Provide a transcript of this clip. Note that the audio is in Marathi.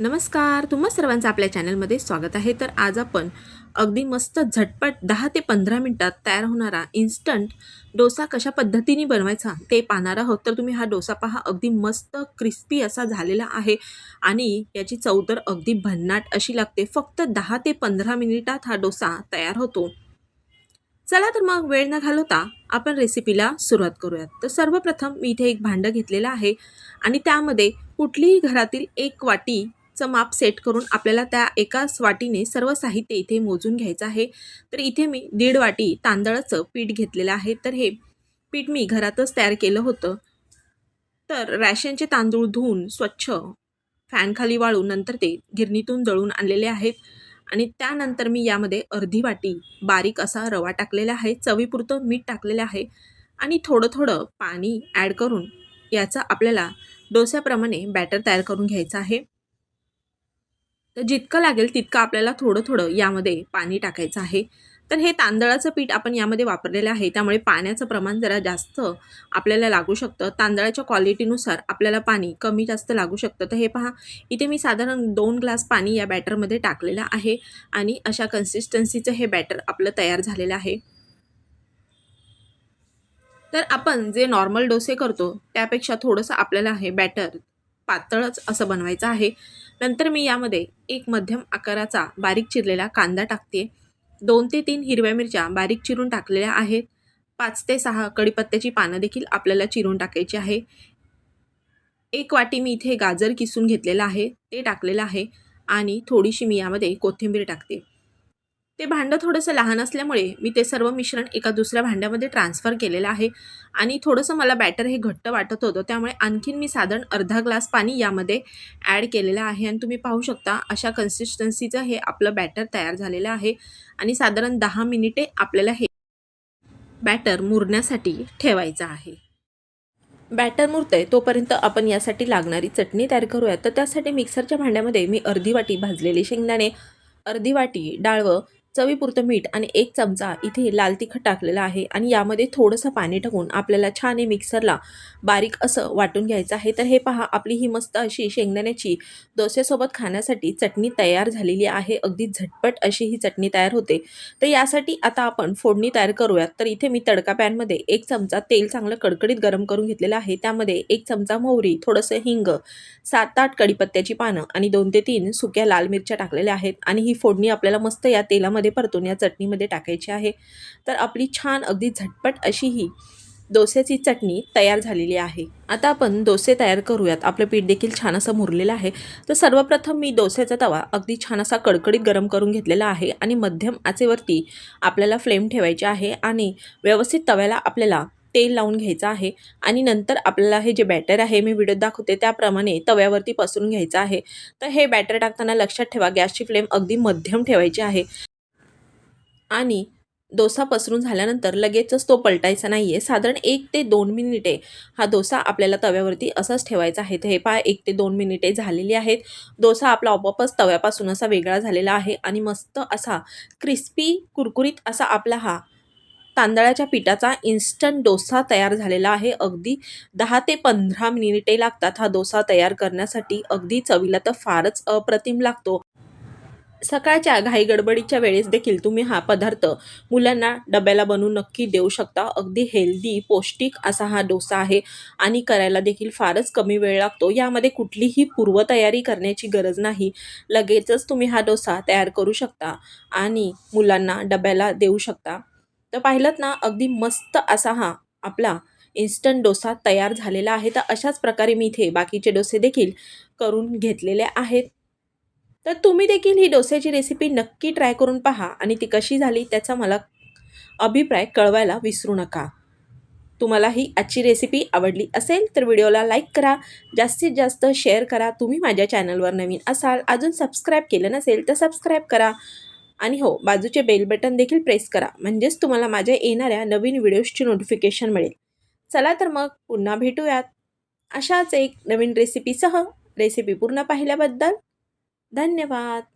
नमस्कार तुम्हा सर्वांचं आपल्या चॅनलमध्ये स्वागत आहे. तर आज आपण अगदी मस्त झटपट दहा ते पंधरा मिनटात तयार होणारा इन्स्टंट डोसा कशा पद्धतीने बनवायचा ते पाहणार आहोत. तर तुम्ही हा डोसा पहा अगदी मस्त क्रिस्पी असा झालेला आहे आणि याची चव तर अगदी भन्नाट अशी लागते. फक्त दहा ते पंधरा मिनिटात हा डोसा तयार होतो. चला तर मग वेळ न घालवता आपण रेसिपीला सुरुवात करूयात. तर सर्वप्रथम मी इथे एक भांडं घेतलेलं आहे आणि त्यामध्ये कुठलीही घरातील एक वाटी वाटीचं माप सेट करून आपल्याला त्या एकाच वाटीने सर्व साहित्य इथे मोजून घ्यायचं आहे. तर इथे मी दीड वाटी तांदळाचं पीठ घेतलेलं आहे. तर हे पीठ मी घरातच तयार केलं होतं. तर रॅशनचे तांदूळ धुवून स्वच्छ फॅनखाली वाळून नंतर ते गिरणीतून दळून आणलेले आहेत. आणि त्यानंतर मी यामध्ये अर्धी वाटी बारीक असा रवा टाकलेला आहे. चवीपुरतं मीठ टाकलेलं आहे. आणि थोडं थोडं पाणी ॲड करून याचा आपल्याला डोस्याप्रमाणे बॅटर तयार करून घ्यायचं आहे. तर जितकं लागेल तितकं आपल्याला थोडं थोडं यामध्ये पाणी टाकायचं आहे. तर हे तांदळाचं पीठ आपण यामध्ये वापरलेलं आहे. त्यामुळे पाण्याचं प्रमाण जरा जास्त आपल्याला लागू शकतं. तांदळाच्या क्वालिटीनुसार आपल्याला पाणी कमी जास्त लागू शकतं. तर हे पहा इथे मी साधारण दोन ग्लास पाणी या बॅटरमध्ये टाकलेलं आहे आणि अशा कन्सिस्टन्सीचं हे बॅटर आपलं तयार झालेलं आहे. तर आपण जे नॉर्मल डोसे करतो त्यापेक्षा थोडंसं आपल्याला हे बॅटर पातळच असं बनवायचं आहे. नंतर मी यामध्ये एक मध्यम आकाराचा बारीक चिरलेला कांदा टाकते दोन ते तीन हिरव्या मिरच्या बारीक चिरून टाकलेल्या आहेत. पाच ते सहा कडीपत्त्याची पानं देखील आपल्याला चिरून टाकायची आहे. एक वाटी मी इथे गाजर किसून घेतलेलं आहे. ते टाकलेलं आहे आणि थोडीशी मी यामध्ये कोथिंबीर टाकते. ते भांडं थोडंसं लहान असल्यामुळे मी ते सर्व मिश्रण एका दुसऱ्या भांड्यामध्ये ट्रान्सफर केलेलं आहे. आणि थोडंसं मला बॅटर हे घट्ट वाटत होतं त्यामुळे आणखीन मी साधारण अर्धा ग्लास पाणी यामध्ये ॲड केलेलं आहे. आणि तुम्ही पाहू शकता अशा कन्सिस्टन्सीचं हे आपलं बॅटर तयार झालेलं आहे. आणि साधारण दहा मिनिटे आपल्याला हे बॅटर मुरण्यासाठी ठेवायचं आहे. बॅटर मुरतंय तोपर्यंत आपण यासाठी लागणारी चटणी तयार करूयात तर त्यासाठी मिक्सरच्या भांड्यामध्ये मी अर्धी वाटी भाजलेले शेंगदाणे अर्धी वाटी डाळवं चवीपुरतं मीठ आणि एक चमचा इथे लाल तिखट टाकलेला आहे आणि यामध्ये थोडंसं पाणी टाकून आपल्याला छान हे मिक्सरला बारीक असं वाटून घ्यायचं आहे. तर हे पहा आपली ही मस्त अशी शेंगदाण्याची दोसेसोबत खाण्यासाठी चटणी तयार झालेली आहे. अगदी झटपट अशी ही चटणी तयार होते. तर यासाठी आता आपण फोडणी तयार करूयात. तर इथे मी तडका पॅनमध्ये एक चमचा तेल चांगलं कडकडीत गरम करून घेतलेलं आहे. त्यामध्ये एक चमचा मोहरी थोडंसं हिंग सात आठ कडीपत्त्याची पानं आणि दोन ते तीन सुक्या लाल मिरच्या टाकलेल्या आहेत. आणि ही फोडणी आपल्याला मस्त या तेलामध्ये परतून या चटणीमध्ये टाकायची आहे. तर आपली छान अगदी झटपट अशी ही डोस्याची चटणी तयार झालेली आहे. आता आपण डोसे तयार करूयात. आपलं पीठ देखील छान असं मुरलेलं आहे. तर सर्वप्रथम मी डोस्याचा तवा अगदी छान असा कडकडीत गरम करून घेतलेला आहे आणि मध्यम आचेवरती आपल्याला फ्लेम ठेवायची आहे आणि व्यवस्थित तव्याला आपल्याला तेल लावून घ्यायचं आहे आणि नंतर आपल्याला हे जे बॅटर आहे मी व्हिडिओ दाखवते त्याप्रमाणे तव्यावरती पसरून घ्यायचं आहे. तर हे बॅटर टाकताना लक्षात ठेवा गॅसची फ्लेम अगदी मध्यम ठेवायची आहे. आणि डोसा पसरून झाल्यानंतर लगेचच तो पलटायचा नाही आहे साधारण एक ते दोन मिनिटे हा डोसा आपल्याला तव्यावरती असाच ठेवायचा आहे. हे पहा एक ते दोन मिनिटे झालेली आहेत. डोसा आपला आपोआपच तव्यापासून असा वेगळा झालेला आहे आणि मस्त असा क्रिस्पी कुरकुरीत असा आपला हा तांदळाच्या पिठाचा इन्स्टंट डोसा तयार झालेला आहे. अगदी दहा ते पंधरा मिनिटे लागतात हा डोसा तयार करण्यासाठी. अगदी चवीला तर फारच अप्रतिम लागतो. सकाळच्या घाईगडबडीच्या वेळेस देखील तुम्ही हा पदार्थ मुलांना डब्याला बनवून नक्की देऊ शकता. अगदी हेल्दी पौष्टिक असा हा डोसा आहे आणि करायला देखील फारच कमी वेळ लागतो. यामध्ये कुठलीही पूर्वतयारी करण्याची गरज नाही. लगेचच तुम्ही हा डोसा तयार करू शकता आणि मुलांना डब्याला देऊ शकता. तर पाहिलं ना अगदी मस्त असा हा आपला इन्स्टंट डोसा तयार झालेला आहे. तर अशाच प्रकारे मी इथे बाकीचे डोसे देखील करून घेतलेले आहेत. तर तुम्ही देखील ही डोस्याची रेसिपी नक्की ट्राय करून पहा आणि ती कशी झाली त्याचा मला अभिप्राय कळवायला विसरू नका. तुम्हाला ही आजची रेसिपी आवडली असेल तर व्हिडिओला लाईक करा जास्तीत जास्त शेअर करा. तुम्ही माझ्या चॅनलवर नवीन असाल अजून सबस्क्राईब केलं नसेल तर सबस्क्राईब करा. आणि हो बाजूचे बेल बटन देखील प्रेस करा. म्हणजेच तुम्हाला माझ्या येणाऱ्या नवीन व्हिडिओजची नोटिफिकेशन मिळेल. चला तर मग पुन्हा भेटूयात. अशाच एक नवीन रेसिपीसह रेसिपी पूर्ण पाहिल्याबद्दल धन्यवाद.